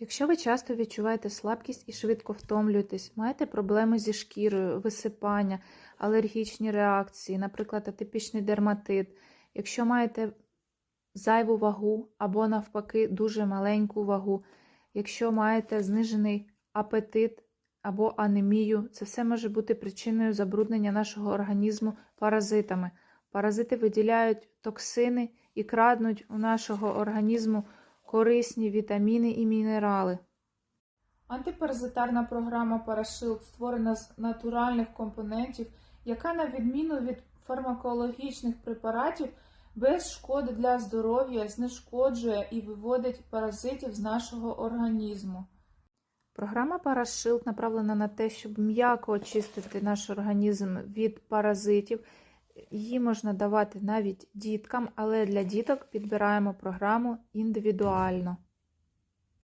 Якщо ви часто відчуваєте слабкість і швидко втомлюєтесь, маєте проблеми зі шкірою, висипання, алергічні реакції, наприклад, атипічний дерматит, якщо маєте зайву вагу або навпаки дуже маленьку вагу, якщо маєте знижений апетит або анемію, це все може бути причиною забруднення нашого організму паразитами. Паразити виділяють токсини і краднуть у нашого організму корисні вітаміни і мінерали. Антипаразитарна програма Парашилд створена з натуральних компонентів, яка, на відміну від фармакологічних препаратів, без шкоди для здоров'я знешкоджує і виводить паразитів з нашого організму. Програма Парашилд направлена на те, щоб м'яко очистити наш організм від паразитів. Її можна давати навіть діткам, але для діток підбираємо програму індивідуально.